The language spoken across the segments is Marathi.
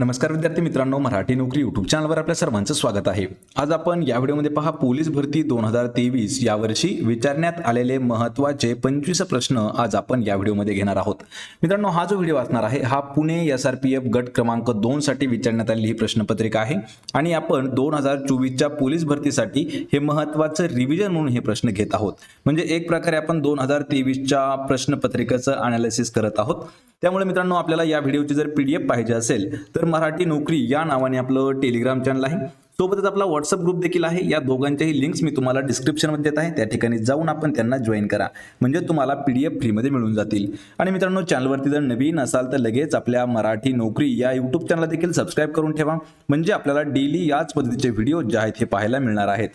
नमस्कार विद्यार्थी मित्रांनो मराठी नोकरी युट्यूब चॅनलवर आपल्या सर्वांचं स्वागत आहे. आज आपण या व्हिडिओमध्ये पहा पोलीस भरती दोन हजार तेवीस यावर्षी विचारण्यात आलेले महत्त्वाचे पंचवीस प्रश्न आज आपण या व्हिडिओमध्ये घेणार आहोत. मित्रांनो हा जो व्हिडिओ असणार आहे हा Pune S R P F गट क्रमांक दोन साठी विचारण्यात आलेली ही प्रश्नपत्रिका आहे आणि आपण दोन हजार चोवीसच्या पोलीस भरतीसाठी हे महत्त्वाचं रिव्हिजन म्हणून हे प्रश्न घेत आहोत. म्हणजे एक प्रकारे आपण दोन हजार तेवीसच्या प्रश्नपत्रिकेचं अनालिसिस करत आहोत. त्यामुळे मित्रांनो आपल्याला या व्हिडिओची जर पी डी एफ पाहिजे असेल तर मराठी नोकरी या नावाने आपलं टेलिग्राम चॅनल आहे. सोबतच आपला व्हॉट्सअप ग्रुप देखील आहे. या दोघांच्याही लिंक्स मी तुम्हाला डिस्क्रिप्शनमध्ये देत आहे. त्या ठिकाणी जाऊन आपण त्यांना जॉईन करा. म्हणजे तुम्हाला पी डी एफ फ्रीमध्ये मिळून जातील. आणि मित्रांनो चॅनलवरती जर नवीन असाल तर लगेच आपल्या मराठी नोकरी या यूट्यूब चॅनलला देखील सबस्क्राईब करून ठेवा. म्हणजे आपल्याला डेली याच पद्धतीचे व्हिडिओ जे आहेत हे पाहायला मिळणार आहेत.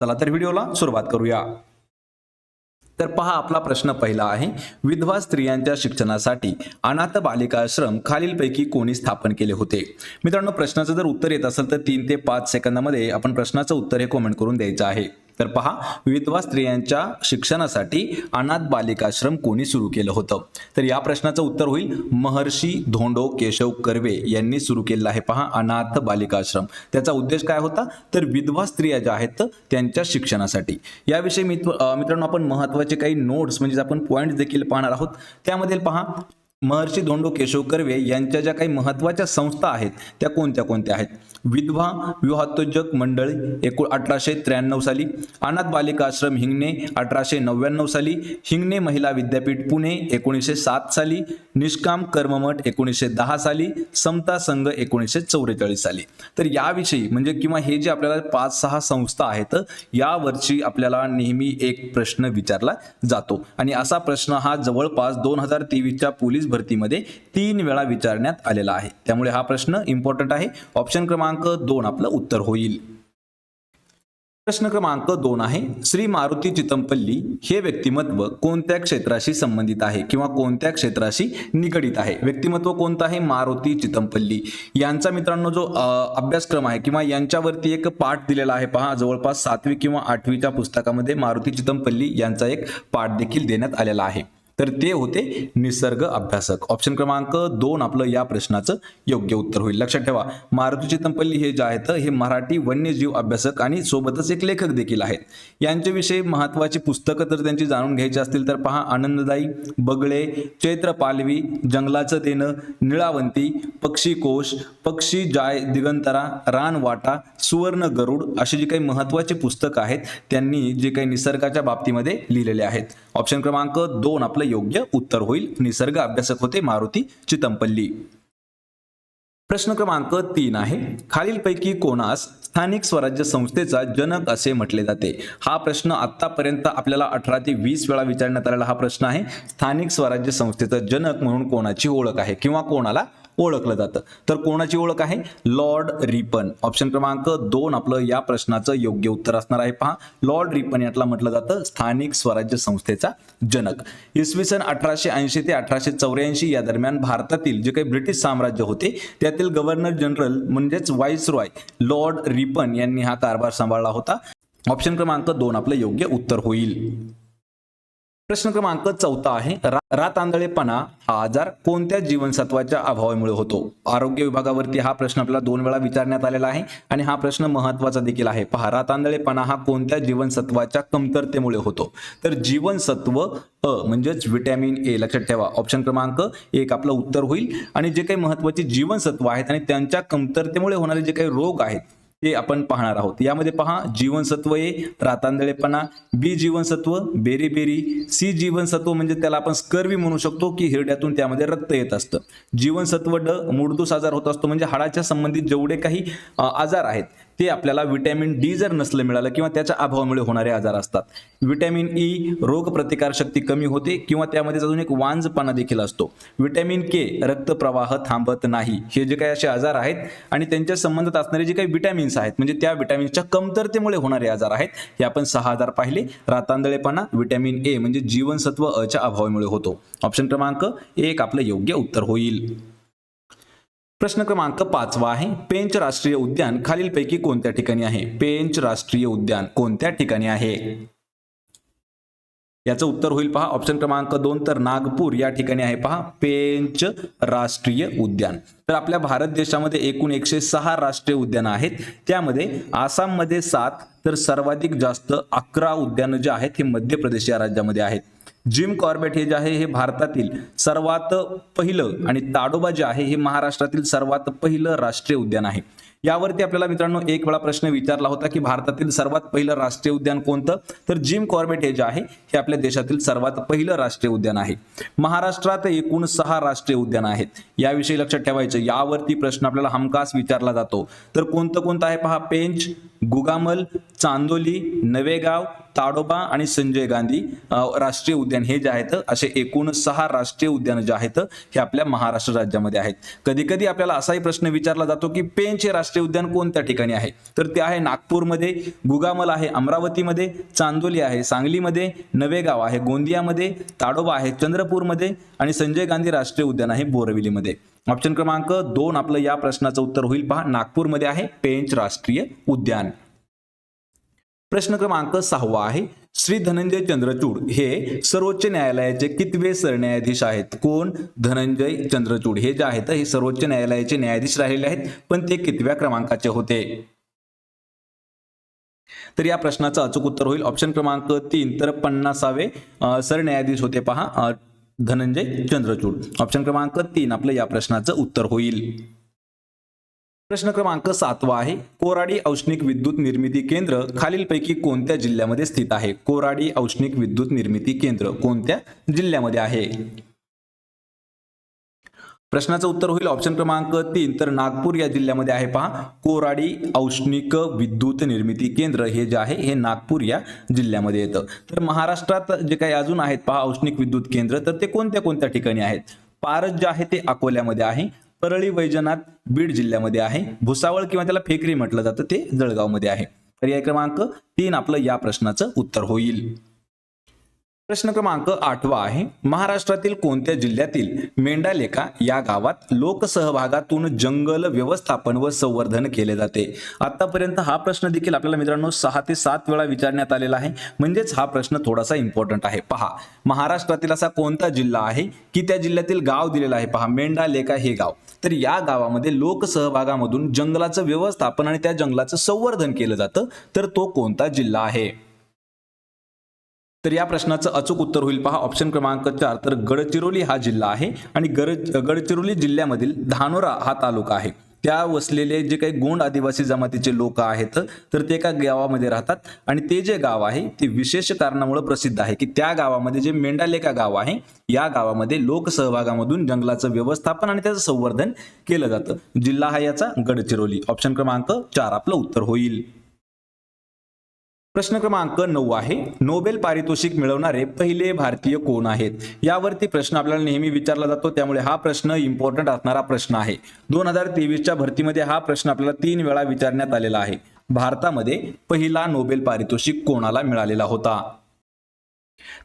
चला तर व्हिडिओला सुरुवात करूया. तर पहा आपला प्रश्न पहिला आहे. विधवा स्त्रियांच्या शिक्षणासाठी अनाथ बालिकाश्रम खालीलपैकी कोणी स्थापन केले होते? मित्रांनो प्रश्नाचं जर उत्तर येत असेल तर तीन ते पाच सेकंदामध्ये आपण प्रश्नाचं उत्तर हे कमेंट करून द्यायचं आहे. तर पहा विधवा स्त्रियांच्या शिक्षणासाठी अनाथ बालिकाश्रम कोणी सुरू केलं होतं? तर या प्रश्नाचं उत्तर होईल महर्षी धोंडो केशव कर्वे यांनी सुरू केलेलं आहे पहा अनाथ बालिकाश्रम. त्याचा उद्देश काय होता? तर विधवा स्त्रिया ज्या आहेत त्यांच्या शिक्षणासाठी. याविषयी मित्र मित्रांनो आपण महत्त्वाचे काही नोट्स म्हणजे आपण पॉईंट्स देखील पाहणार आहोत. त्यामध्ये पहा महर्षी धोंडो केशव कर्वे यांच्या ज्या काही महत्त्वाच्या संस्था आहेत त्या कोणत्या कोणत्या आहेत? विधवा विवाहोत्तेजक मंडळ एकूण अठराशे त्र्याण्णव साली अनाथ बालिका आश्रम हिंगणे अठराशे नव्याण्णव साली हिंगणे महिला विद्यापीठ पुणे एकोणीसशे सात साली निष्काम कर्ममठ एकोणीसशे दहा साली समता संघ एकोणीसशे चौवेचाळीस साली. तर याविषयी म्हणजे किंवा हे जे आपल्याला पाच सहा संस्था आहेत यावरची आपल्याला नेहमी एक प्रश्न विचारला जातो. आणि असा प्रश्न हा जवळपास दोन हजार तेवीसच्या पोलीस भरतीमध्ये तीन वेळा विचारण्यात आलेला आहे. त्यामुळे हा प्रश्न इम्पॉर्टंट आहे. ऑप्शन क्रमांक दोन आपलं उत्तर होईल. प्रश्न क्रमांक दोन आहे श्री मारुती चितमपल्ली हे व्यक्तिमत्व कोणत्या क्षेत्राशी संबंधित आहे किंवा कोणत्या क्षेत्राशी निगडीत आहे? व्यक्तिमत्व कोणतं आहे? मारुती चितमपल्ली. यांचा मित्रांनो जो अभ्यासक्रम आहे किंवा यांच्यावरती एक पाठ दिलेला आहे पहा जवळपास सातवी किंवा आठवीच्या पुस्तकामध्ये मारुती चितमपल्ली यांचा एक पाठ देखील देण्यात आलेला आहे. तर ते होते निसर्ग अभ्यासक. ऑप्शन क्रमांक दोन आपलं या प्रश्नाचं योग्य उत्तर होईल. लक्षात ठेवा मारुती चितमपल्ली हे जे आहेत हे मराठी वन्यजीव अभ्यासक आणि सोबतच एक लेखक देखील आहेत. यांच्याविषयी महत्वाची पुस्तकं जर त्यांची जाणून घ्यायची असतील तर पहा आनंददायी बगळे चैत्र पालवी जंगलाचं देणं निळावंती पक्षी कोश पक्षी जाय दिगंतरा रानवाटा सुवर्ण गरुड अशी जी काही महत्वाची पुस्तकं आहेत त्यांनी जे काही निसर्गाच्या बाबतीमध्ये लिहिलेले आहेत. ऑप्शन क्रमांक दोन आपलं योग्य उत्तर होईल. निसर्ग अभ्यासक होते मारुती चितमपल्ली. प्रश्न क्रमांक तीन आहे. खालीलपैकी कोणास स्थानिक स्वराज्य संस्थेचा जनक असे म्हटले जाते? हा प्रश्न आतापर्यंत आपल्याला अठरा ते वीस वेळा विचारण्यात आलेला हा प्रश्न आहे. स्थानिक स्वराज्य संस्थेचा जनक म्हणून कोणाची ओळख आहे? किंवा कोणाला ओळखलं जातं. तर कोणाची ओळख आहे? Lord Ripon. ऑप्शन क्रमांक दोन आपलं या प्रश्नाचं योग्य उत्तर असणार आहे. पहा लॉर्ड रिपन यातला म्हटलं जातं स्थानिक स्वराज्य संस्थेचा जनक. इसवी सन अठराशे ऐंशी ते अठराशे चौऱ्याऐंशी या दरम्यान भारतातील जे काही ब्रिटिश साम्राज्य होते त्यातील गव्हर्नर जनरल म्हणजेच व्हाईस रॉय लॉर्ड रिपन यांनी हा कारभार सांभाळला होता. ऑप्शन क्रमांक दोन आपलं योग्य उत्तर होईल. प्रश्न क्रमांक चौथा आहे रा- रातांदळेपणा हा आजार कोणत्या जीवनसत्वाच्या अभावामुळे होतो? आरोग्य विभागावरती हा प्रश्न आपल्याला दोन वेळा विचारण्यात आलेला आहे आणि हा प्रश्न महत्त्वाचा देखील आहे. पहा रातांदळेपणा हा कोणत्या जीवनसत्वाच्या कमतरतेमुळे होतो? तर जीवनसत्व अ म्हणजेच विटॅमिन ए लक्षात ठेवा. ऑप्शन क्रमांक एक आपलं उत्तर होईल. आणि जे काही महत्वाची जीवनसत्व आहेत आणि त्यांच्या कमतरतेमुळे होणारे जे काही रोग आहेत ते आपण पाहणार आहोत. यामध्ये पहा जीवनसत्व ए रातांदळेपणा बी जीवनसत्व बेरी बेरी सी जीवनसत्व म्हणजे त्याला आपण स्कर्वी म्हणू शकतो की हिरड्यातून त्यामध्ये रक्त येत असतं. जीवनसत्व ड मुडदूस आजार होत असतो. म्हणजे हाडाच्या संबंधित जेवढे काही आजार आहेत ते आपल्याला विटॅमिन डी जर नसलं मिळालं किंवा त्याच्या अभावामुळे होणारे आजार असतात. व्हिटॅमिन ई रोगप्रतिकारशक्ती कमी होते किंवा त्यामध्ये अजून एक वांजपणा देखील असतो. विटॅमिन के रक्तप्रवाह थांबत नाही. हे जे काही असे आजार आहेत आणि त्यांच्या संबंधित असणारे जे काही विटॅमिन्स आहेत म्हणजे त्या विटॅमिन्सच्या कमतरतेमुळे होणारे आजार आहेत हे आपण सहा आजार पाहिले. रातांदळेपणा विटॅमिन ए म्हणजे जीवनसत्व अच्या अभावामुळे होतो. ऑप्शन क्रमांक एक आपलं योग्य उत्तर होईल. प्रश्न क्रमांक पाचवा आहे. पेंच राष्ट्रीय उद्यान खालीलपैकी कोणत्या ठिकाणी आहे? पेंच राष्ट्रीय उद्यान कोणत्या ठिकाणी आहे? याचं उत्तर होईल पहा. ऑप्शन क्रमांक दोन तर नागपूर या ठिकाणी आहे पहा. पेंच राष्ट्रीय उद्यान. तर आपल्या भारत देशामध्ये एकूण एकशे सहा राष्ट्रीय उद्यानं आहेत. त्यामध्ये आसाममध्ये सात तर सर्वाधिक जास्त अकरा उद्यानं जे आहेत हे मध्य प्रदेश या राज्यामध्ये आहेत. जिम कॉर्बेट हे जे आहे हे भारतातील सर्वात पहिलं आणि ताडोबा जे आहे हे महाराष्ट्रातील सर्वात पहिलं राष्ट्रीय उद्यान आहे. यावरती आपल्याला मित्रांनो एक वेळा प्रश्न विचारला होता की भारतातील सर्वात पहिलं राष्ट्रीय उद्यान कोणतं? तर जिम कॉर्बेट हे जे आहे हे आपल्या देशातील सर्वात पहिलं राष्ट्रीय उद्यान आहे. महाराष्ट्रात एकूण सहा राष्ट्रीय उद्यान आहेत. याविषयी लक्षात ठेवायचं यावरती प्रश्न आपल्याला हमखास विचारला जातो. तर कोणतं कोणतं आहे पहा पेंच गुगामल चांदोली नवेगाव ताडोबा आणि संजय गांधी राष्ट्रीय उद्यान हे जे आहेत असे एकूण सहा राष्ट्रीय उद्यान जे आहेत हे आपल्या महाराष्ट्र राज्यामध्ये आहेत. कधी कधी आपल्याला असाही प्रश्न विचारला जातो की पेंच हे राष्ट्रीय उद्यान कोणत्या ठिकाणी आहे? तर ते आहे नागपूरमध्ये गुगामल आहे अमरावतीमध्ये चांदोली आहे सांगलीमध्ये नवेगाव आहे गोंदियामध्ये ताडोबा आहे चंद्रपूरमध्ये आणि संजय गांधी राष्ट्रीय उद्यान आहे बोरविलीमध्ये. ऑप्शन क्रमांक दोन आपलं या प्रश्नाचं उत्तर होईल. पहा नागपूरमध्ये आहे पेंच राष्ट्रीय उद्यान. प्रश्न क्रमांक सहावा आहे. श्री धनंजय चंद्रचूड हे सर्वोच्च न्यायालयाचे कितवे सरन्यायाधीश आहेत? कोण? धनंजय चंद्रचूड. हे जे आहेत हे सर्वोच्च न्यायालयाचे न्यायाधीश राहिलेले आहेत पण ते कितव्या क्रमांकाचे होते? तर या प्रश्नाचं अचूक उत्तर होईल. ऑप्शन क्रमांक तीन तर पन्नासावे सरन्यायाधीश होते पहा धनंजय चंद्रचूड. ऑप्शन क्रमांक तीन आपलं या प्रश्नाचं उत्तर होईल. प्रश्न क्रमांक सातवा आहे. कोराडी औष्णिक विद्युत निर्मिती केंद्र खालीलपैकी कोणत्या जिल्ह्यामध्ये स्थित आहे? कोराडी औष्णिक विद्युत निर्मिती केंद्र कोणत्या जिल्ह्यामध्ये आहे? प्रश्नाचं उत्तर होईल ऑप्शन क्रमांक तीन. तर नागपूर या जिल्ह्यामध्ये आहे पहा. कोराडी औष्णिक विद्युत निर्मिती केंद्र हे जे आहे हे नागपूर या जिल्ह्यामध्ये येतं. तर महाराष्ट्रात जे काही अजून आहेत पहा औष्णिक विद्युत केंद्र तर ते कोणत्या कोणत्या ठिकाणी आहेत? पारस जे आहे ते अकोल्यामध्ये आहे. परळी वैजनाथ बीड जिल्ह्यामध्ये आहे. भुसावळ किंवा त्याला फेकरी म्हटलं जातं ते जळगावमध्ये आहे. तर या क्रमांक तीन आपलं या प्रश्नाचं उत्तर होईल. प्रश्न क्रमांक आठवा आहे. महाराष्ट्रातील कोणत्या जिल्ह्यातील मेंढालेखा या गावात लोकसहभागातून जंगल व्यवस्थापन व संवर्धन केले जाते? आतापर्यंत हा प्रश्न देखील आपल्याला मित्रांनो सहा ते सात वेळा विचारण्यात आलेला आहे. म्हणजेच हा प्रश्न थोडासा इम्पॉर्टंट आहे. पहा महाराष्ट्रातील असा कोणता जिल्हा आहे की त्या जिल्ह्यातील गाव दिलेला आहे? पहा मेंढालेखा हे गाव. तर या गावामध्ये लोकसहभागामधून जंगलाचं व्यवस्थापन आणि त्या जंगलाचं संवर्धन केलं जातं. तर तो कोणता जिल्हा आहे? तर या प्रश्नाचं अचूक उत्तर होईल पहा. ऑप्शन क्रमांक चार तर गडचिरोली हा जिल्हा आहे आणि गड गडचिरोली जिल्ह्यामधील धानोरा हा तालुका आहे. त्या वसलेले जे काही गोंड आदिवासी जमातीचे लोक आहेत तर ते एका गावामध्ये राहतात. आणि ते जे गाव आहे ते विशेष कारणामुळे प्रसिद्ध आहे की त्या गावामध्ये जे मेंढालेका गाव आहे या गावामध्ये लोकसहभागामधून जंगलाचं व्यवस्थापन आणि त्याचं संवर्धन केलं जातं. जिल्हा हा याचा गडचिरोली. ऑप्शन क्रमांक चार आपलं उत्तर होईल. प्रश्न क्रमांक नऊ आहे. नोबेल पारितोषिक मिळवणारे पहिले भारतीय कोण आहेत? यावरती प्रश्न आपल्याला नेहमी विचारला जातो. त्यामुळे हा प्रश्न इम्पॉर्टंट असणारा प्रश्न आहे. दोन हजार तेवीसच्या भरतीमध्ये हा प्रश्न आपल्याला तीन वेळा विचारण्यात आलेला आहे. भारतामध्ये पहिला नोबेल पारितोषिक कोणाला मिळालेला होता?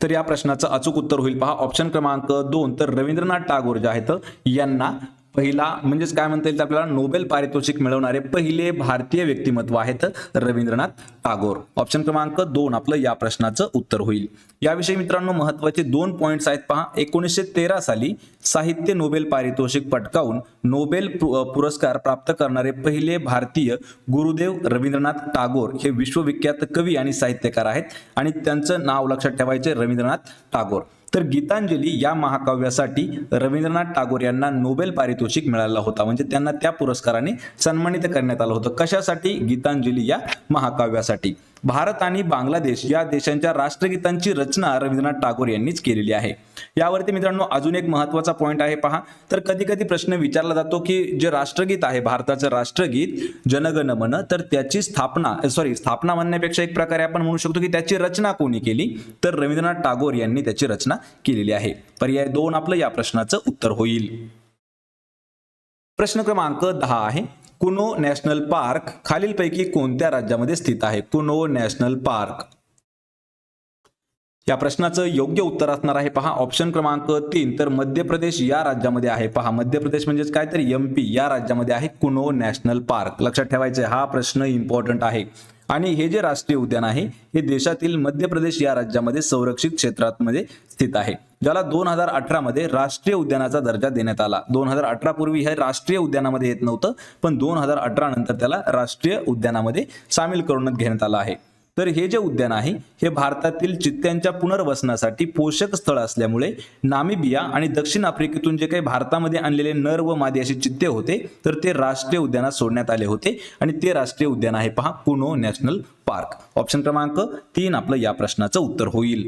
तर या प्रश्नाचं अचूक उत्तर होईल पहा. ऑप्शन क्रमांक दोन. तर रवींद्रनाथ टागोर जे आहेत यांना पहिला म्हणजेच काय म्हणता येईल तर आपल्याला नोबेल पारितोषिक मिळवणारे पहिले भारतीय व्यक्तिमत्व आहेत रवींद्रनाथ टागोर. ऑप्शन क्रमांक दोन आपलं या प्रश्नाचं उत्तर होईल. याविषयी मित्रांनो महत्त्वाचे दोन पॉईंट्स आहेत पहा. एकोणीसशे तेरा साली साहित्य नोबेल पारितोषिक पटकावून नोबेल पु- पुरस्कार प्राप्त करणारे पहिले भारतीय गुरुदेव रवींद्रनाथ टागोर हे विश्वविख्यात कवी आणि साहित्यकार आहेत. आणि त्यांचं नाव लक्षात ठेवायचे रवींद्रनाथ टागोर. तर गीतांजली या महाकाव्यासाठी रवींद्रनाथ टागोर यांना नोबेल पारितोषिक मिळाला होता. म्हणजे त्यांना त्या पुरस्काराने सन्मानित करण्यात आलं होतं. कशासाठी? गीतांजली या महाकाव्यासाठी. भारत आणि बांगलादेश या देशांच्या राष्ट्रगीतांची रचना रवींद्रनाथ टागोर यांनीच केलेली आहे. यावरती मित्रांनो अजून एक महत्त्वाचा पॉईंट आहे पहा. तर कधी कधी प्रश्न विचारला जातो की जे राष्ट्रगीत आहे भारताचं राष्ट्रगीत जनगण मन तर त्याची स्थापना सॉरी स्थापना म्हणण्यापेक्षा एक प्रकारे आपण म्हणू शकतो की त्याची रचना कोणी केली? तर रवींद्रनाथ टागोर यांनी त्याची रचना केलेली आहे. पर्याय दोन आपलं या प्रश्नाचं उत्तर होईल. प्रश्न क्रमांक दहा आहे. कुनो नॅशनल पार्क खालीलपैकी कोणत्या राज्यामध्ये स्थित आहे? Kuno national park. या प्रश्नाचं योग्य उत्तर असणार आहे. पहा ऑप्शन क्रमांक तीन तर मध्य प्रदेश या राज्यामध्ये आहे. पहा मध्य प्रदेश म्हणजेच काय? तर एमपी या राज्यामध्ये आहे कुनो नॅशनल पार्क. लक्षात ठेवायचे हा प्रश्न इम्पॉर्टंट आहे. आणि हे जे राष्ट्रीय उद्यान आहे हे देशातील मध्य प्रदेश या राज्यामध्ये संरक्षित क्षेत्रामध्ये स्थित आहे. ज्याला दोन हजार अठरामध्ये राष्ट्रीय उद्यानाचा दर्जा देण्यात आला. दोन हजार अठरा पूर्वी हे राष्ट्रीय उद्यानामध्ये येत नव्हतं पण दोन हजार अठरा नंतर त्याला राष्ट्रीय उद्यानामध्ये सामील करून घेण्यात आलं आहे. तर हे जे उद्यान आहे हे भारतातील चित्त्यांच्या पुनर्वसनासाठी पोषक स्थळ असल्यामुळे नामिबिया आणि दक्षिण आफ्रिकेतून जे काही भारतामध्ये आणलेले नर व मादी असे चित्ते होते तर ते राष्ट्रीय उद्यानात सोडण्यात आले होते. आणि ते राष्ट्रीय उद्यान आहे पहा पुनो नॅशनल पार्क. ऑप्शन क्रमांक तीन आपलं या प्रश्नाचं उत्तर होईल.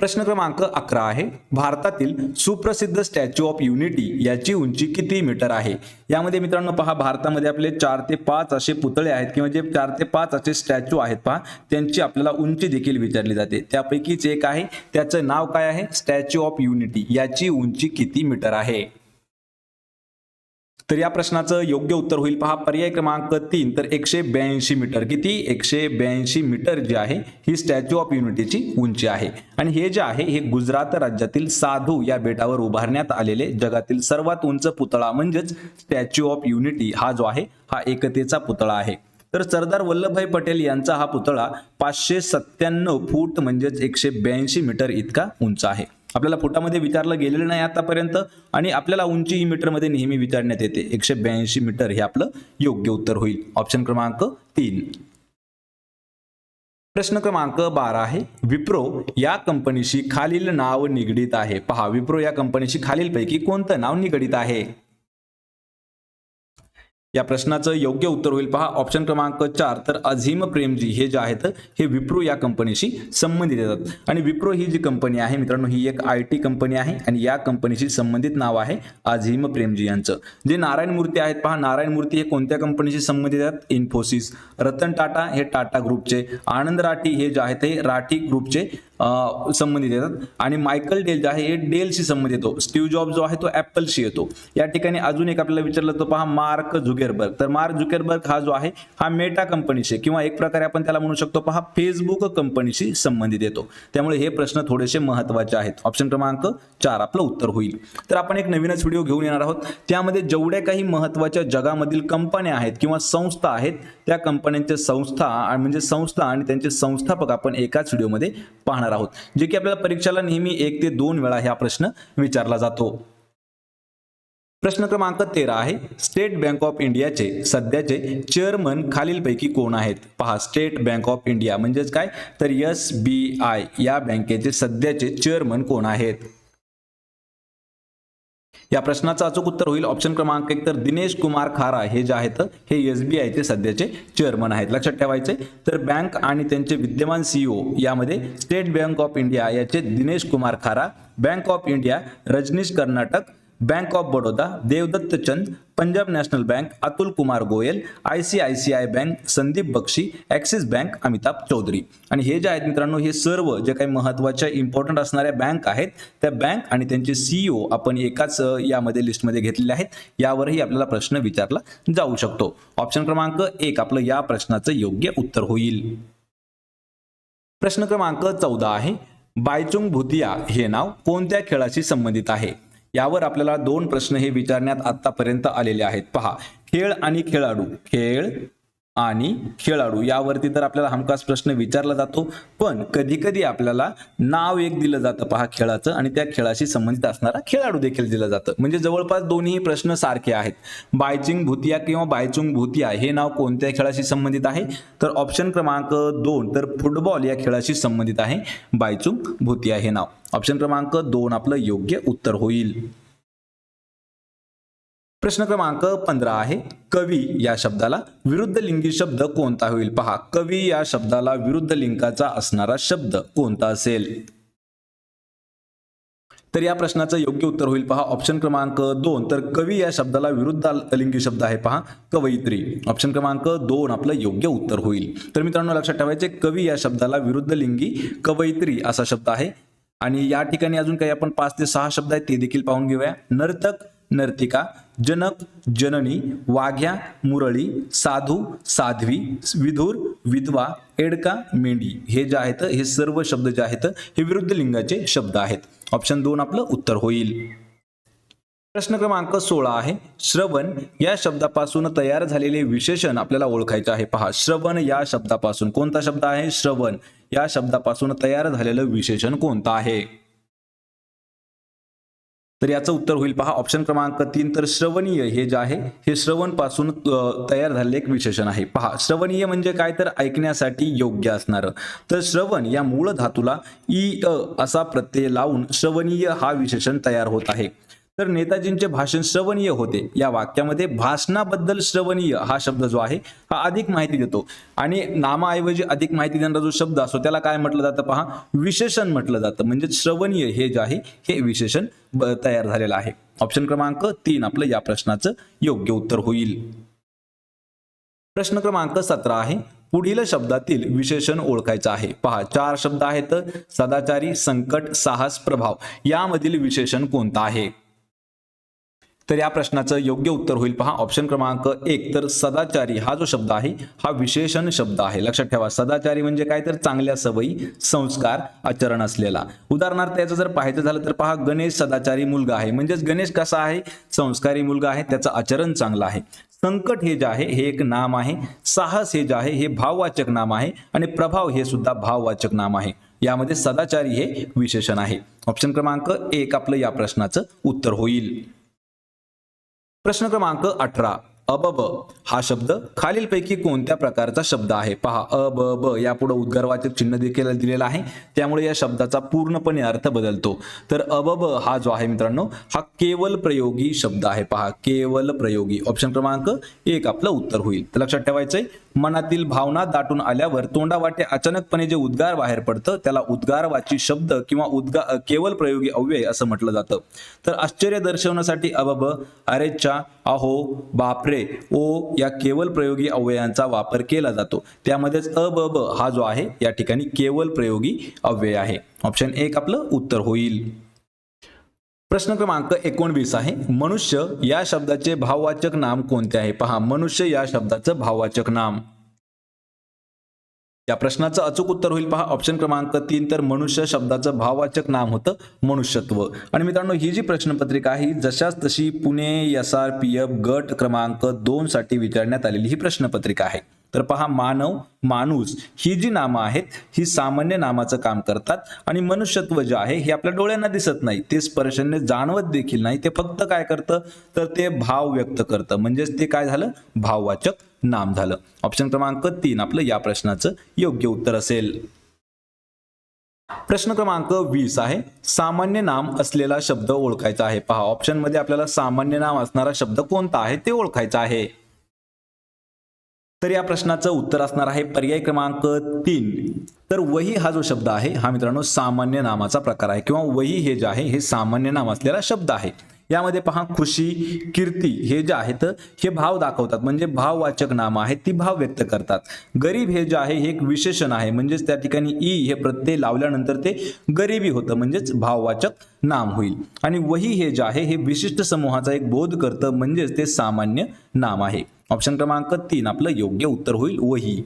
प्रश्न क्रमांक अकरा आहे. भारतातील सुप्रसिद्ध स्टॅच्यू ऑफ युनिटी याची उंची किती मीटर आहे? यामध्ये मित्रांनो पहा भारतामध्ये आपले चार ते पाच असे पुतळे आहेत किंवा जे चार ते पाच असे स्टॅच्यू आहेत पहा त्यांची आपल्याला उंची देखील विचारली जाते. त्यापैकीच एक आहे. त्याचं नाव काय आहे? स्टॅच्यू ऑफ युनिटी याची उंची किती मीटर आहे? तर या प्रश्नाचं योग्य उत्तर होईल. पहा पर्याय क्रमांक तीन तर एकशे ब्याऐंशी मीटर. किती? एकशे ब्याऐंशी मीटर जी आहे ही स्टॅच्यू ऑफ युनिटीची उंची आहे. आणि हे जे आहे हे गुजरात राज्यातील साधू या बेटावर उभारण्यात आलेले जगातील सर्वात उंच पुतळा म्हणजेच स्टॅच्यू ऑफ युनिटी हा जो आहे हा एकतेचा पुतळा आहे. तर सरदार वल्लभभाई पटेल यांचा हा पुतळा पाचशे सत्त्याण्णव फूट म्हणजेच एकशे ब्याऐंशी मीटर इतका उंच आहे. आपल्याला फुटामध्ये विचारलं गेलेलं नाही आतापर्यंत आणि आपल्याला उंची ही मीटरमध्ये नेहमी विचारण्यात येते. एकशे ब्याऐंशी मीटर हे आपलं योग्य उत्तर होईल. ऑप्शन क्रमांक तीन. प्रश्न क्रमांक बारा आहे. विप्रो या कंपनीशी खालील नाव निगडीत आहे. पहा विप्रो या कंपनीशी खालीलपैकी कोणतं नाव निगडीत आहे? या प्रश्नाचं योग्य उत्तर होईल. पहा ऑप्शन क्रमांक चार तर अझीम प्रेमजी हे जे आहेत हे विप्रो या कंपनीशी संबंधित येतात आणि विप्रो ही जी कंपनी आहे मित्रांनो ही एक आय टी कंपनी आहे आणि या कंपनीशी संबंधित नाव आहे अझीम प्रेमजी यांचं. जे नारायण मूर्ती आहेत पहा नारायण मूर्ती हे कोणत्या कंपनीशी संबंधित आहेत? इन्फोसिस रतन टाटा हे टाटा ग्रुपचे. आनंद राठी हे जे आहेत ते राठी ग्रुपचे. संबंधित येतात. आणि मायकल डेल जे आहे हे डेलशी संबंधित येतो. स्टीव्ह जॉब जो आहे तो ऍपलशी येतो. या ठिकाणी अजून एक आपल्याला विचारलं तो पहा मार्क झुकेरबर्ग. तर मार्क झुकेरबर्ग हा जो आहे हा मेटा कंपनीशी किंवा एक प्रकारे आपण त्याला म्हणू शकतो पहा फेसबुक कंपनीशी संबंधित येतो. त्यामुळे हे प्रश्न थोडेसे महत्त्वाचे आहेत. ऑप्शन क्रमांक चार आपलं उत्तर होईल. तर आपण एक नवीनच व्हिडिओ घेऊन येणार आहोत. त्यामध्ये जेवढ्या काही महत्त्वाच्या जगामधील कंपन्या आहेत किंवा संस्था आहेत त्या कंपन्यांच्या संस्था आणि म्हणजे संस्था आणि त्यांचे संस्थापक आपण एकाच व्हिडिओमध्ये पाहणार आहोत जे की आपल्याला परीक्षेला नेहमी एक ते दोन वेळा हा प्रश्न विचारला जातो. प्रश्न क्रमांक तेरा आहे स्टेट बँक ऑफ इंडियाचे सध्याचे चेअरमन खालीलपैकी कोण आहेत? पहा स्टेट बँक ऑफ इंडिया म्हणजेच काय? तर एस बी आय या बँकेचे सध्याचे चेअरमन कोण आहेत? या प्रश्नाचं अचूक उत्तर होईल. ऑप्शन क्रमांक एक तर दिनेश कुमार खारा हे जे आहेत हे एस बी आयचे सध्याचे चेअरमन आहेत. लक्षात ठेवायचे. तर बँक आणि त्यांचे विद्यमान सीईओ यामध्ये स्टेट बँक ऑफ इंडिया याचे Dinesh Kumar Khara bank of India Rajnish Karnataka bank of Baroda Devdatt Chand Punjab national bank Atul Kumar Goyal I C I C I bank Sandeep Bakshi Axis bank Amitabh Chaudhary आणि हे जे आहेत मित्रांनो हे सर्व जे काही महत्त्वाच्या इम्पॉर्टंट असणाऱ्या बँक आहेत त्या बँक आणि त्यांचे सीईओ आपण एकाच यामध्ये लिस्टमध्ये घेतलेले आहेत. यावरही आपल्याला प्रश्न विचारला जाऊ शकतो. ऑप्शन क्रमांक एक आपलं या प्रश्नाचं योग्य उत्तर होईल. प्रश्न क्रमांक चौदा आहे बायचुंग भुतिया हे नाव कोणत्या खेळाशी संबंधित आहे? यावर आपल्याला दोन प्रश्न हे विचारण्यात आतापर्यंत आलेले आहेत. पहा खेळ आणि खेळाडू. खेळ आणि खेळाडू. यावरती तर आपल्याला हमखास प्रश्न विचारला जातो. पण कधी कधी आपल्याला नाव एक दिलं जातं पहा खेळाचं आणि त्या खेळाशी संबंधित असणारा खेळाडू देखील दिलं जातं. म्हणजे जवळपास दोन्ही प्रश्न सारखे आहेत. बायचिंग भुतिया किंवा बायचुंग भुतिया हे नाव कोणत्या खेळाशी संबंधित आहे? तर ऑप्शन क्रमांक दोन तर फुटबॉल या खेळाशी संबंधित आहे बायचुंग भुतिया हे नाव. ऑप्शन क्रमांक दोन आपलं योग्य उत्तर होईल. प्रश्न क्रमांक पंधरा आहे. कवी या शब्दाला विरुद्ध लिंगी शब्द कोणता होईल? पहा कवी या शब्दाला विरुद्ध लिंगाचा असणारा शब्द कोणता असेल? तर या प्रश्नाचं योग्य उत्तर होईल. पहा ऑप्शन क्रमांक दोन. तर कवी या शब्दाला विरुद्ध लिंगी शब्द आहे. पहा कवयित्री. ऑप्शन क्रमांक दोन आपलं योग्य उत्तर होईल. तर मित्रांनो लक्षात ठेवायचे कवी या शब्दाला विरुद्ध लिंगी कवयित्री असा शब्द आहे. आणि या ठिकाणी अजून काही आपण पाच ते सहा शब्द आहेत ते देखील पाहून घेऊया. नर्तक नर्तिका जनक जननी वाघ्या मुरळी साधू साध्वी विधूर विधवा एडका मेंढी हे जे आहेत हे सर्व शब्द जे आहेत हे विरुद्ध लिंगाचे शब्द आहेत. ऑप्शन दोन आपलं उत्तर होईल. प्रश्न क्रमांक सोळा आहे. श्रवण या शब्दापासून तयार झालेले विशेषण आपल्याला ओळखायचे आहे. पहा श्रवण या शब्दापासून कोणता शब्द आहे? श्रवण या शब्दापासून तयार झालेलं विशेषण कोणतं आहे? तर याचं उत्तर होईल पहा. ऑप्शन क्रमांक तीन तर श्रवणीय हे जे आहे हे श्रवणपासून तयार झालेले एक विशेषण आहे. पहा श्रवणीय म्हणजे काय? तर ऐकण्यासाठी योग्य असणारं. तर श्रवण या मूळ धातूला ई अ असा प्रत्यय लावून श्रवणीय हा विशेषण तयार होत आहे. तर नेताजींचे भाषण श्रवणीय होते. या वाक्यामध्ये भाषणाबद्दल श्रवणीय हा शब्द जो आहे हा अधिक माहिती देतो. आणि नामाऐवजी अधिक माहिती देणारा जो शब्द असतो त्याला काय म्हटलं जातं पहा? विशेषण म्हटलं जातं. म्हणजे श्रवणीय हे जे आहे हे विशेषण तयार झालेलं आहे. ऑप्शन क्रमांक तीन आपलं या प्रश्नाचं योग्य उत्तर होईल. प्रश्न क्रमांक सतरा आहे. पुढील शब्दातील विशेषण ओळखायचं आहे. पहा चार शब्द आहेत. सदाचारी संकट साहस प्रभाव. यामधील विशेषण कोणतं आहे? तर या प्रश्नाचं योग्य उत्तर होईल पहा. ऑप्शन क्रमांक एक तर सदाचारी हा जो शब्द आहे हा विशेषण शब्द आहे. लक्षात ठेवा सदाचारी म्हणजे काय? तर चांगल्या सवयी संस्कार आचरण असलेला. उदाहरणार्थ याचं जर पाहायचं झालं तर पहा गणेश सदाचारी मुलगा आहे. म्हणजेच गणेश कसा आहे? संस्कारी मुलगा आहे त्याचं आचरण चांगलं आहे. संकट हे जे आहे हे एक नाम आहे. साहस हे जे आहे हे भाववाचक नाम आहे. आणि प्रभाव हे सुद्धा भाववाचक नाम आहे. यामध्ये सदाचारी हे विशेषण आहे. ऑप्शन क्रमांक एक आपलं या प्रश्नाचं उत्तर होईल. प्रश्न क्रमांक अठरा. अबब हा शब्द खालीलपैकी कोणत्या प्रकारचा शब्द आहे? पहा अब ब यापुढे उद्गारवाचक चिन्ह देखील दिलेलं आहे. त्यामुळे या शब्दाचा पूर्णपणे अर्थ बदलतो. तर अबब हा जो आहे मित्रांनो हा केवल प्रयोगी शब्द आहे. पहा केवल प्रयोगी. ऑप्शन क्रमांक एक आपलं उत्तर होईल. तर लक्षात ठेवायचंय मनातील भावना दाटून आल्यावर तोंडावाटे अचानकपणे जे उद्गार बाहेर पडतं त्याला उद्गारवाची शब्द किंवा उद्गार केवल प्रयोगी अव्यय असं म्हटलं जातं. तर आश्चर्य दर्शवण्यासाठी अबब अरेच्या अहो बापरे ओ या केवल प्रयोगी अव्ययांचा वापर केला जातो. त्यामध्येच अबब हा जो आहे या ठिकाणी केवल प्रयोगी अव्यय आहे. ऑप्शन एक आपलं उत्तर होईल. प्रश्न क्रमांक एकोणवीस आहे. मनुष्य या शब्दाचे भाववाचक नाम कोणते आहे? पहा मनुष्य या शब्दाचं भाववाचक नाम. या प्रश्नाचं अचूक उत्तर होईल. पहा ऑप्शन क्रमांक तीन तर मनुष्य शब्दाचं भाववाचक नाम होतं मनुष्यत्व. आणि मित्रांनो ही जी प्रश्नपत्रिका आहे जशाच तशी Pune S R P F गट क्रमांक दोन साठी विचारण्यात आलेली ही प्रश्नपत्रिका आहे. तर पहा मानव माणूस ही जी नामं आहेत ही सामान्य नामाचं काम करतात आणि मनुष्यत्व जे आहे हे आपल्या डोळ्यांना दिसत नाही. ते स्पर्शाने जाणवत देखील नाही. ते फक्त काय करतं? तर ते भाव व्यक्त करतं. म्हणजेच ते काय झालं? भाववाचक नाम झालं. ऑप्शन क्रमांक तीन आपलं या प्रश्नाचं योग्य उत्तर असेल. प्रश्न क्रमांक वीस आहे. सामान्य नाम असलेला शब्द ओळखायचा आहे. पहा ऑप्शनमध्ये आपल्याला सामान्य नाम असणारा शब्द कोणता आहे ते ओळखायचा आहे. तर या प्रश्नाचं उत्तर असणार आहे पर्याय क्रमांक तीन. तर वही हा जो शब्द आहे हा मित्रांनो सामान्य नामाचा प्रकार आहे किंवा वही हे जे आहे हे सामान्य नाम असलेला शब्द आहे. यामध्ये पहा खुशी कीर्ती हे जे आहेत हे भाव दाखवतात. म्हणजे भाववाचक नाम आहेत ती भाव व्यक्त करतात. गरीब हे जे आहे हे एक विशेषण आहे. म्हणजेच त्या ठिकाणी ई हे प्रत्यय लावल्यानंतर ते गरिबी होतं. म्हणजेच भाववाचक नाम होईल. आणि वही हे जे आहे हे विशिष्ट समूहाचा एक बोध करतं. म्हणजेच ते सामान्य नाम आहे. ऑप्शन क्रमांक तीन आपलं योग्य उत्तर होईल वही.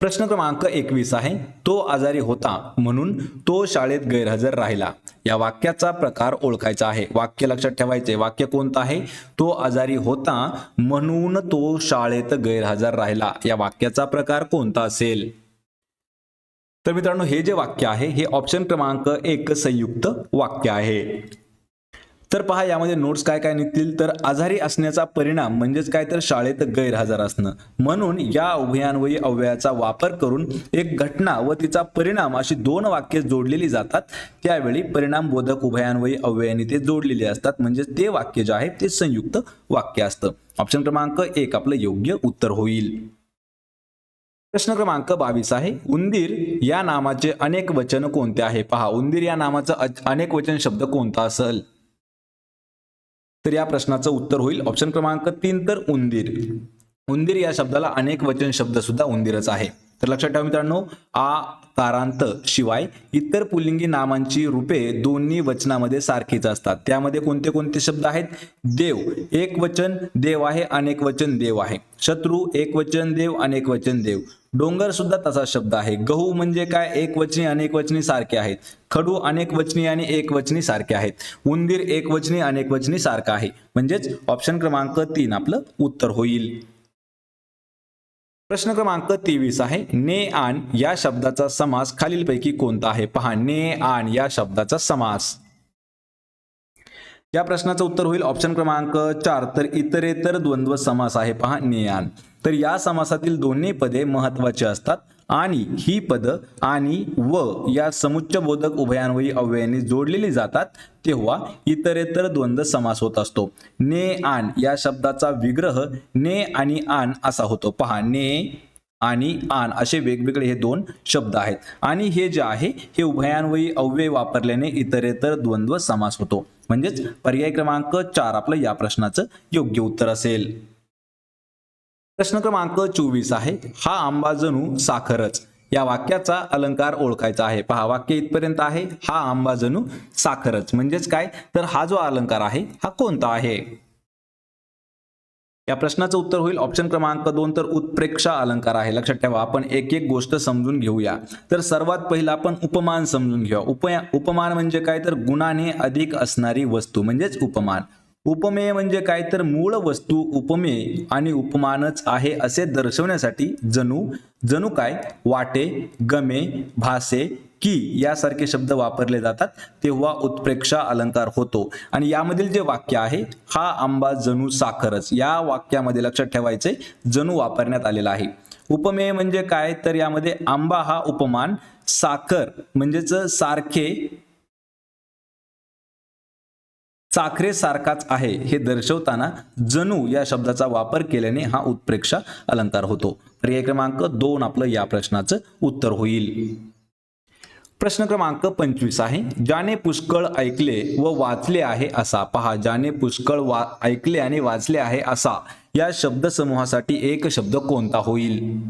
प्रश्न क्रमांक एकवीस आहे तो आजारी होता म्हणून तो शाळेत गैरहजर राहिला. या वाक्याचा प्रकार ओळखायचा आहे. वाक्य लक्षात ठेवायचे. वाक्य कोणतं आहे? तो आजारी होता म्हणून तो शाळेत गैरहजर राहिला. या वाक्याचा प्रकार कोणता असेल? तर मित्रांनो हे जे वाक्य आहे हे ऑप्शन क्रमांक एक संयुक्त वाक्य आहे. तर पहा यामध्ये नोट्स काय काय निघतील? तर आजारी असण्याचा परिणाम म्हणजेच काय? तर शाळेत गैरहजर असणं. म्हणून या उभयान्वयी अव्ययाचा वापर करून एक घटना व तिचा परिणाम अशी दोन वाक्य जोडलेली जातात. त्यावेळी परिणाम बोधक उभयान्वयी अव्ययाने ते जोडलेले असतात. म्हणजे ते वाक्य जे आहे ते संयुक्त वाक्य असतं. ऑप्शन क्रमांक एक आपलं योग्य उत्तर होईल. प्रश्न क्रमांक बावीस आहे. उंदीर या नामाचे अनेक वचन कोणते आहे? पहा उंदीर या नामाचं अनेक वचन शब्द कोणता असेल? तर या प्रश्नाचं उत्तर होईल. ऑप्शन क्रमांक तीन तर उंदीर. उंदीर या शब्दाला अनेक वचन शब्द सुद्धा उंदीरच आहे. तर लक्षात ठेवा मित्रांनो आ कारांत शिवाय इतर पुल्लिंगी नामांची रूपे दोन्ही वचनामध्ये सारखीच असतात. त्यामध्ये कोणते कोणते शब्द आहेत? देव. एक वचन देव आहे अनेक वचन देव आहे. शत्रू एक वचन देव अनेक वचन देव. डोंगर सुद्धा तसा शब्द आहे. गहू म्हणजे काय? एक वचनी अनेक वचनी सारखे आहेत. खडू अनेक वचनी आणि एक वचनी सारखे आहेत. उंदीर एक वचनी अनेक वचनी सारखं आहे. म्हणजेच ऑप्शन क्रमांक तीन आपलं उत्तर होईल. प्रश्न क्रमांक तेवीस आहे. ने आण या शब्दाचा समास खालीलपैकी कोणता आहे? पहा ने आण या शब्दाचा समास. या प्रश्नाचं उत्तर होईल ऑप्शन क्रमांक चार. तर इतरेतर द्वंद्व समास आहे पहा ने तर या समासातील दोन्ही पदे महत्वाची असतात. आणि ही पद आणि व या समुच्चबोधक उभयान्वयी अव्ययांनी जोडलेली जातात तेव्हा इतरेतर द्वंद्व समास होत असतो. ने आण या शब्दाचा विग्रह ने आणि आण असा होतो. पहा ने आणि आण असे वेगवेगळे हे दोन शब्द आहेत. आणि हे जे आहे हे उभयान्वयी अव्यय वापरल्याने इतरेतर द्वंद्व समास होतो. म्हणजेच पर्याय क्रमांक चार आपलं या प्रश्नाचं योग्य उत्तर असेल. प्रश्न क्रमांक चोवीस आहे. हा आंबा जणू साखरच. या वाक्याचा अलंकार ओळखायचा आहे. पहा वाक्य इथपर्यंत आहे. हा आंबा जणू साखरच. म्हणजेच काय? तर हा जो अलंकार आहे हा कोणता आहे? या प्रश्नाचं उत्तर होईल ऑप्शन क्रमांक दोन तर उत्प्रेक्षा अलंकार आहे. लक्षात ठेवा आपण एक एक गोष्ट समजून घेऊया. तर सर्वात पहिला आपण उपमान समजून घेऊया. उपया उपमान म्हणजे काय? तर गुणाने अधिक असणारी वस्तू म्हणजेच उपमान. उपमेय म्हणजे काय? तर मूळ वस्तू उपमेय आणि उपमानच आहे असे दर्शवण्यासाठी जणू जणू काय? वाटे गमे भासे की यासारखे शब्द वापरले जातात तेव्हा उत्प्रेक्षा अलंकार होतो. आणि यामधील जे वाक्य आहे हा आंबा जणू साखरच या वाक्यामध्ये लक्षात ठेवायचे जणू वापरण्यात आलेला आहे. उपमेय म्हणजे काय? तर यामध्ये आंबा हा उपमान साखर म्हणजेच सारखे साखरे सारखाच आहे हे दर्शवताना जणू या शब्दाचा वापर केल्याने हा उत्प्रेक्षा अलंकार होतो. पर्याय क्रमांक दोन आपलं या प्रश्नाचं उत्तर होईल. प्रश्न क्रमांक पंचवीस आहे. ज्याने पुष्कळ ऐकले व वाचले आहे असा पहा ज्याने पुष्कळ वा ऐकले आणि वाचले आहे असा या शब्दसमूहासाठी एक शब्द कोणता होईल?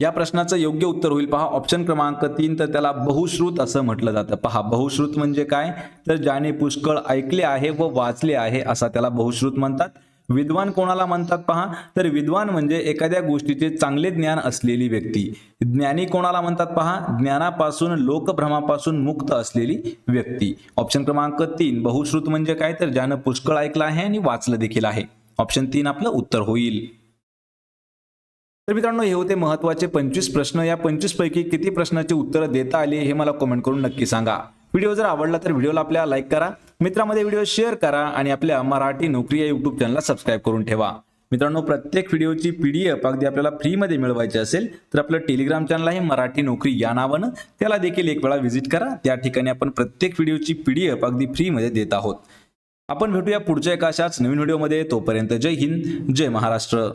या प्रश्नाचं योग्य उत्तर होईल पहा ऑप्शन क्रमांक तीन तर त्याला बहुश्रुत असं म्हटलं जातं. पहा बहुश्रुत म्हणजे काय? तर ज्याने पुष्कळ ऐकले आहे व वाचले आहे असा त्याला बहुश्रुत म्हणतात. विद्वान कोणाला म्हणतात पहा? तर विद्वान म्हणजे एखाद्या गोष्टीचे चांगले ज्ञान असलेली व्यक्ती. ज्ञानी कोणाला म्हणतात पहा? ज्ञानापासून लोकभ्रमापासून मुक्त असलेली व्यक्ती. ऑप्शन क्रमांक तीन बहुश्रुत म्हणजे काय? तर ज्यानं पुष्कळ ऐकलं आहे आणि वाचलं देखील आहे. ऑप्शन तीन आपलं उत्तर होईल. तर मित्रांनो हे होते महत्त्वाचे पंचवीस प्रश्न. या पंचवीस पैकी किती प्रश्नाची उत्तरं देता आली हे मला कमेंट करून नक्की सांगा. व्हिडिओ जर आवडला तर व्हिडिओला आपल्या लाईक करा मित्रामध्ये व्हिडिओ शेअर करा आणि आपल्या मराठी नोकरी या युट्यूब चॅनलला सबस्क्राईब करून ठेवा. मित्रांनो प्रत्येक व्हिडिओची पी डी एफ अगदी आपल्याला फ्रीमध्ये मिळवायची असेल तर आपलं टेलिग्राम चॅनल आहे मराठी नोकरी या नावानं. त्याला देखील एक वेळा व्हिजिट करा. त्या ठिकाणी आपण प्रत्येक व्हिडिओची पीडीएफ अगदी फ्रीमध्ये देत आहोत. आपण भेटूया पुढच्या एका अशाच नवीन व्हिडिओमध्ये. तोपर्यंत जय हिंद जय महाराष्ट्र.